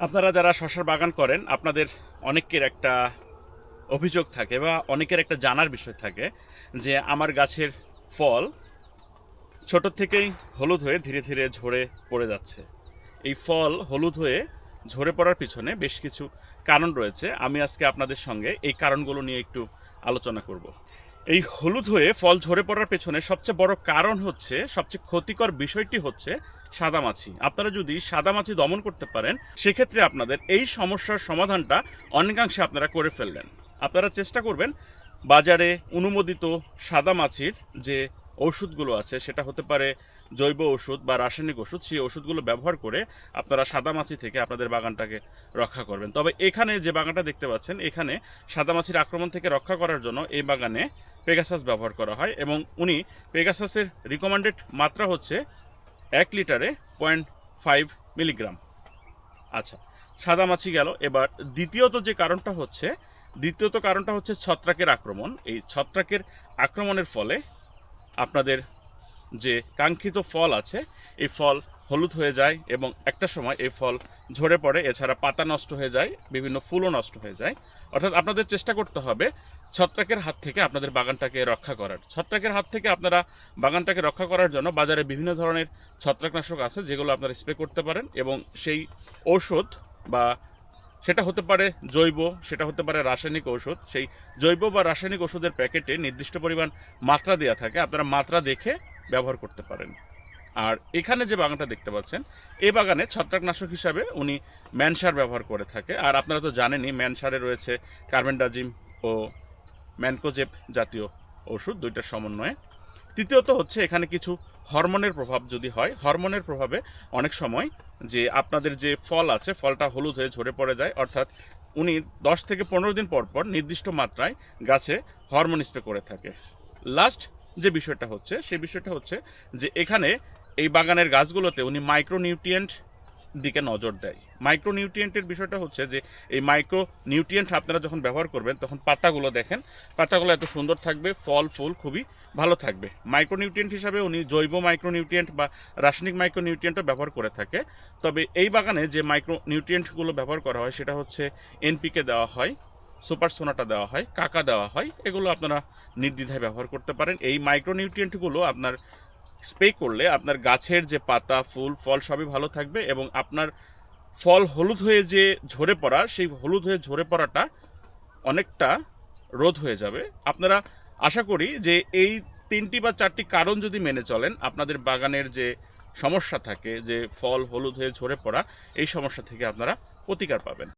আপনারা যারা শশার বাগান করেন, আপনাদের অনেকের একটা অভিযোগ থাকে বা অনেকের একটা জানার বিষয় থাকে যে আমার গাছের ফল ছোট থেকেই হলুদ হয়ে ধীরে ধীরে ঝরে পড়ে যাচ্ছে। এই ফল হলুদ হয়ে ঝরে পড়ার পিছনে বেশ কিছু কারণ রয়েছে। আমি আজকে আপনাদের সঙ্গে এই কারণগুলো নিয়ে একটু আলোচনা করব। এই হলুদ হয়ে ফল ঝরে পড়ার পেছনে সবচেয়ে বড় কারণ হচ্ছে, সবচেয়ে ক্ষতিকর বিষয়টি হচ্ছে সাদামাছি। আপনারা যদি সাদামাছি দমন করতে পারেন, সেক্ষেত্রে আপনাদের এই সমস্যার সমাধানটা অনেকাংশে আপনারা করে ফেললেন। আপনারা চেষ্টা করবেন বাজারে অনুমোদিত সাদামাছির যে ওষুধগুলো আছে, সেটা হতে পারে জৈব ওষুধ বা রাসায়নিক ওষুধ, সেই ওষুধগুলো ব্যবহার করে আপনারা সাদামাছি থেকে আপনাদের বাগানটাকে রক্ষা করবেন। তবে এখানে যে বাগানটা দেখতে পাচ্ছেন, এখানে সাদামাছির আক্রমণ থেকে রক্ষা করার জন্য এই বাগানে পেগাসাস ব্যবহার করা হয় এবং উনি পেগাসাসের রিকমেন্ডেড মাত্রা হচ্ছে এক লিটারে পয়েন্ট ফাইভ মিলিগ্রাম আচ্ছা সাদামাছি গেল। এবার দ্বিতীয়ত যে কারণটা হচ্ছে, দ্বিতীয়ত কারণটা হচ্ছে ছত্রাকের আক্রমণ। এই ছত্রাকের আক্রমণের ফলে আপনাদের যে কাঙ্ক্ষিত ফল আছে, এই ফল হলুদ হয়ে যায় এবং একটা সময় এই ফল ঝরে পড়ে, এছাড়া পাতা নষ্ট হয়ে যায়, বিভিন্ন ফুলও নষ্ট হয়ে যায়। অর্থাৎ আপনাদের চেষ্টা করতে হবে ছত্রাকের হাত থেকে আপনাদের বাগানটাকে রক্ষা করার। ছত্রাকের হাত থেকে আপনারা বাগানটাকে রক্ষা করার জন্য বাজারে বিভিন্ন ধরনের ছত্রাকনাশক আছে, যেগুলো আপনারা স্প্রে করতে পারেন এবং সেই ঔষধ বা সেটা হতে পারে জৈব, সেটা হতে পারে রাসায়নিক ঔষধ। সেই জৈব বা রাসায়নিক ওষুধের প্যাকেটে নির্দিষ্ট পরিমাণ মাত্রা দেওয়া থাকে, আপনারা মাত্রা দেখে ব্যবহার করতে পারেন। আর এখানে যে বাগানটা দেখতে পাচ্ছেন এই বাগানে ছত্রাকনাশক হিসাবে উনি ম্যানসার ব্যবহার করে থাকে। আর আপনারা তো জানেনই, ম্যানসারে রয়েছে কার্বেন্ডাজিম ও ম্যানকোজেপ জাতীয় ওষুধ দুইটার সমন্বয়ে। তৃতীয়ত হচ্ছে এখানে কিছু হরমোনের প্রভাব যদি হয়, হরমোনের প্রভাবে অনেক সময় যে আপনাদের যে ফল আছে, ফলটা হলুদ হয়ে ঝরে পড়ে যায়, অর্থাৎ উনি দশ থেকে পনেরো দিন পর পর নির্দিষ্ট মাত্রায় গাছে হরমোন স্প্রে করে থাকে। লাস্ট যে বিষয়টা হচ্ছে সেই বিষয়টা হচ্ছে যে এখানে এই বাগানের গাছগুলোতে উনি মাইক্রোনিউট্রিয়েন্ট দিকে নজর দেয়। মাইক্রোনিউট্রিয়েন্টের বিষয়টা হচ্ছে যে, এই মাইক্রো নিউট্রিয়েন্ট আপনারা যখন ব্যবহার করবেন, তখন পাতাগুলো দেখেন। পাতাগুলো এত সুন্দর থাকবে, ফল, ফুল খুবই ভালো থাকবে। মাইক্রোনিউট্রিয়েন্ট হিসাবে উনি জৈব মাইক্রোনিউট্রিয়েন্ট বা রাসায়নিক মাইক্রোনিউট্রিয়েন্টও ব্যবহার করে থাকে। তবে এই বাগানে যে মাইক্রোনিউট্রিয়েন্টগুলো ব্যবহার করা হয়, সেটা হচ্ছে এনপিকে দেওয়া হয়, সুপার সোনাটা দেওয়া হয়, কাকা দেওয়া হয়, এগুলো আপনারা নির্দ্বিধায় ব্যবহার করতে পারেন। এই মাইক্রোনিউট্রিয়েন্টগুলো আপনার স্প্রে করলে আপনার গাছের যে পাতা, ফুল, ফল সবই ভালো থাকবে এবং আপনার ফল হলুদ হয়ে যে ঝরে পড়া, সেই হলুদ হয়ে ঝরে পড়াটা অনেকটা রোধ হয়ে যাবে। আপনারা আশা করি যে এই তিনটি বা চারটি কারণ যদি মেনে চলেন, আপনাদের বাগানের যে সমস্যা থাকে, যে ফল হলুদ হয়ে ঝরে পড়া, এই সমস্যা থেকে আপনারা প্রতিকার পাবেন।